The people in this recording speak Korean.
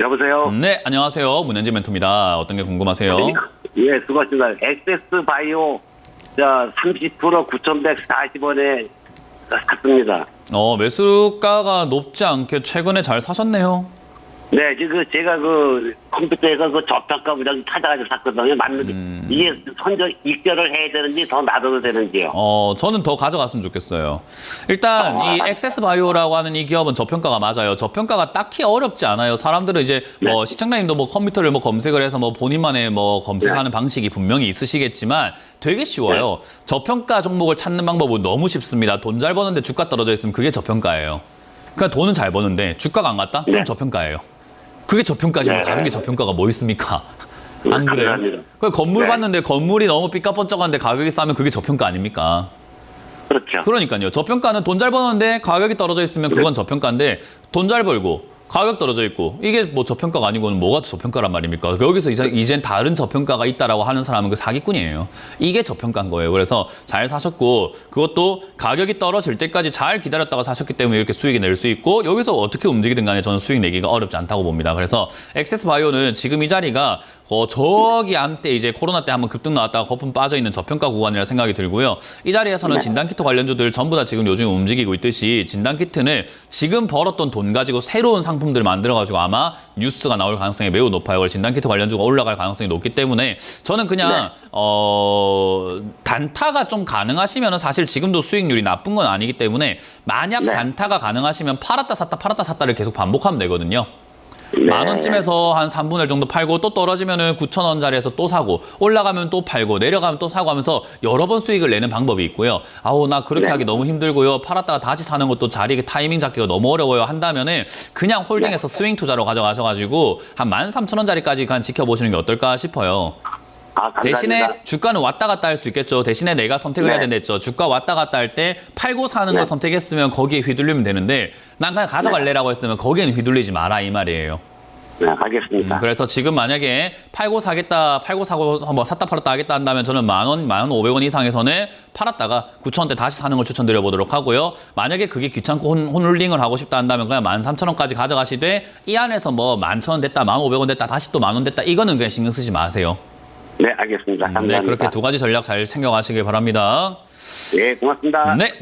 여보세요? 네, 안녕하세요. 문현지 멘토입니다. 어떤 게 궁금하세요? 예, 수고하셨습니다. 엑세스 바이오, 자, 30% 9,140원에 샀습니다. 어, 매수가가 높지 않게 최근에 잘 사셨네요. 네, 지금 제가 그 컴퓨터에서 그 저평가 부장 찾아가지고 샀거든요. 맞는데 음. 이게 선적 입결을 해야 되는지 더 놔둬도 되는지요? 어, 저는 더 가져갔으면 좋겠어요. 일단 이 액세스 바이오라고 하는 이 기업은 저평가가 맞아요. 저평가가 딱히 어렵지 않아요. 사람들은 이제 뭐 시청자님도 뭐 컴퓨터를 뭐 검색을 해서 뭐 본인만의 뭐 검색하는 방식이 분명히 있으시겠지만 되게 쉬워요. 저평가 종목을 찾는 방법은 너무 쉽습니다. 돈 잘 버는데 주가 떨어져 있으면 그게 저평가예요. 그러니까 돈은 잘 버는데 주가가 안 갔다? 그럼 네. 저평가예요. 그게 저평가지 뭐 네. 다른 게 저평가가 뭐 있습니까? 안 네, 그래요? 그 건물 네. 봤는데 건물이 너무 삐까뻔쩍한데 가격이 싸면 그게 저평가 아닙니까? 그렇죠. 그러니까요. 저평가는 돈 잘 버는데 가격이 떨어져 있으면 그건 저평가인데 돈 잘 벌고 가격 떨어져 있고 이게 뭐 저평가가 아니고는 뭐가 저평가란 말입니까? 여기서 이제 이젠 다른 저평가가 있다라고 하는 사람은 그 사기꾼이에요. 이게 저평가인 거예요. 그래서 잘 사셨고 그것도 가격이 떨어질 때까지 잘 기다렸다가 사셨기 때문에 이렇게 수익이 낼 수 있고 여기서 어떻게 움직이든 간에 저는 수익 내기가 어렵지 않다고 봅니다. 그래서 엑세스 바이오는 지금 이 자리가 어, 저기 한때 이제 코로나 때 한번 급등 나왔다가 거품 빠져 있는 저평가 구간이라 생각이 들고요. 이 자리에서는 진단키트 관련주들 전부 다 지금 요즘 움직이고 있듯이 진단키트는 지금 벌었던 돈 가지고 새로운 상 품들을 만들어가지고 아마 뉴스가 나올 가능성이 매우 높아요. 그래서 진단키트 관련주가 올라갈 가능성이 높기 때문에 저는 그냥 어, 단타가 좀 가능하시면 사실 지금도 수익률이 나쁜 건 아니기 때문에 만약 네. 단타가 가능하시면 팔았다 샀다 팔았다 샀다를 계속 반복하면 되거든요. 네. 만 원쯤에서 한 3분의 1 정도 팔고 또 떨어지면은 9천 원짜리에서 또 사고 올라가면 또 팔고 내려가면 또 사고 하면서 여러 번 수익을 내는 방법이 있고요. 아우 나 그렇게 네. 하기 너무 힘들고요. 팔았다가 다시 사는 것도 자리 타이밍 잡기가 너무 어려워요. 한다면은 그냥 홀딩해서 스윙 투자로 가져가셔가지고 한 13,000원짜리까지 그냥 지켜보시는 게 어떨까 싶어요. 아. 대신에 주가는 왔다 갔다 할 수 있겠죠. 대신에 내가 선택을 네. 해야 된댔죠. 주가 왔다 갔다 할 때 팔고 사는 네. 걸 선택했으면 거기에 휘둘리면 되는데 난 그냥 가져갈래라고 했으면 거기에는 휘둘리지 마라 이 말이에요. 네, 알겠습니다. 음, 그래서 지금 만약에 팔고 사겠다, 팔고 사고 뭐 샀다 팔았다 하겠다 한다면 저는 만 원, 만 오백 원 이상에서는 팔았다가 9천 원대 다시 사는 걸 추천드려 보도록 하고요. 만약에 그게 귀찮고 혼, 홀딩을 하고 싶다 한다면 그냥 만 삼천 원까지 가져가시되 이 안에서 뭐 만 천 원 됐다, 만 오백 원 됐다, 다시 또 만 원 됐다 이거는 그냥 신경 쓰지 마세요. 네, 알겠습니다. 감사합니다. 네, 그렇게 두 가지 전략 잘 챙겨가시길 바랍니다. 네, 고맙습니다. 네.